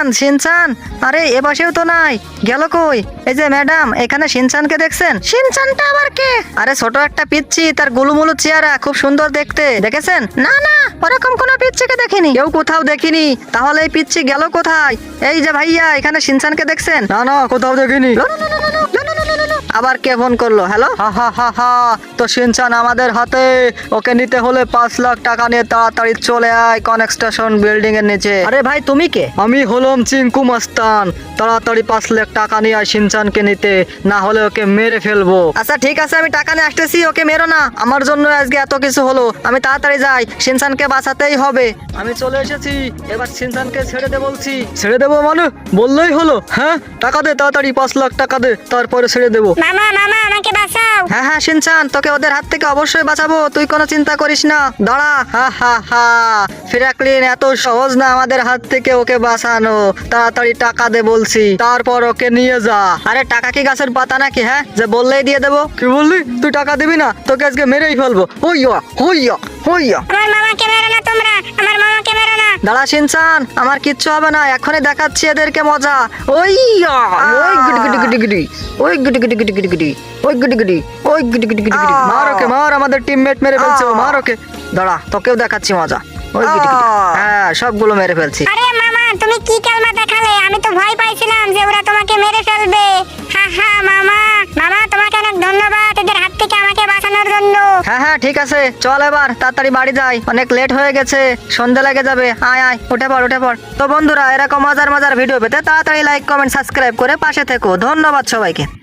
Shinchan আরে এ বাসেও তো নাই। গেল কই? এই যে ম্যাডাম এখানে শিনচানকে দেখছেন? শিনচানটা আবার কে? আরে ছোট একটা পিচ্ছি তার গুলুমুলু চেহারা খুব সুন্দর দেখতে। দেখেছেন? না না ওরকম কোনো পিচ্ছিকে দেখিনি। কেউ কোথাও দেখিনি। তাহলে এই পিচ্ছি গেল কোথায়? এই যে ভাইয়া এখানে শিনচানকে দেখছেন? না না কোথাও দেখিনি। আবার কে ফোন করল? হ্যালো? হা হা হা হা। তো শিনচান আমাদের হাতে। ওকে নিতে হলে পাঁচ লাখ টাকা নিয়ে তাড়াতাড়ি চলে আয় কনস্ট্রাকশন বিল্ডিং এর নিচে। আরে ভাই তুমি কে? আমি হলাম চিঙ্কু মাস্তান। তাড়াতাড়ি পাঁচ লাখ টাকা নিয়ে আয় শিনচানকে নিতে। না হলে ওকে মেরে ফেলব। আচ্ছা ঠিক আছে আমি টাকা নিয়ে আসতেছি ওকে মেরো না। আমার জন্য আজকে এত কিছু হলো। আমি তাড়াতাড়ি যাই শিনচানকে বাঁচাতেই হবে। আমি চলে এসেছি। এবার শিনচানকে ছেড়ে দে বলছি। ছেড়ে দেবো মানে? বললেই হলো। হ্যাঁ? টাকা দে তাড়াতাড়ি পাঁচ লাখ টাকা দে তারপরে ছেড়ে দেবো। মামা মামা আমাকে বাঁচাও। হ্যাঁ হ্যাঁ শিনচান তোকে ওদের হাত থেকে অবশ্যই বাঁচাবো। তুই কোনো চিন্তা করিস না। দাঁড়া। হা হা হা। ফিরাকলিন এত সহজ না আমাদের হাত থেকে ওকে বাঁচানো। তাড়াতাড়ি টাকা দে বলছি। তারপর ওকে নিয়ে যা। আরে টাকা কি গাছের পাতা নাকি হ্যাঁ? যে বললেই দিয়ে দেবো। কি বললি? তুই টাকা দিবি না? তোকে আজকে মেরেই ফেলব। হইয়া হইয়া হইয়া। আমার মামাকে মেরো না তোমরা। আমার দাঁড়া শিনচান আমার কিচ্ছু হবে না এখনই দেখাচ্ছি এদেরকে মজা। ওই ওই গুডি গুডি গুডি গুডি ওই গুডি গুডি গুডি গুডি গুডি ওই গুডি গুডি ওই গুডি গুডি গুডি গুডি মার ওকে মার আমাদের টিমমেট মেরে ফেলছে ও, মার ওকে। দাঁড়া তোকেও দেখাচ্ছি মজা। ওই গুটি গুডি হ্যাঁ সবগুলো মেরে ফেলছি। আরে মামা তুমি কি কালমা দেখালে? আমি তো ভয় পাইছিলাম যে ওরা তোমাকে মেরে ধন্যবাদ হাত থেকে আমাকে বাঁচানোর জন্য। হ্যাঁ হ্যাঁ ঠিক আছে। চল এবার, তাড়াতাড়ি বাড়ি যাই। অনেক লেট হয়ে গেছে। সন্ধ্যা লেগে যাবে। আয় আয়, উঠে পড় উঠে পড়। তো বন্ধুরা, এরকম মজার মজার ভিডিও পেতে তাড়াতাড়ি লাইক কমেন্ট সাবস্ক্রাইব করে পাশে থেকো। ধন্যবাদ সবাইকে।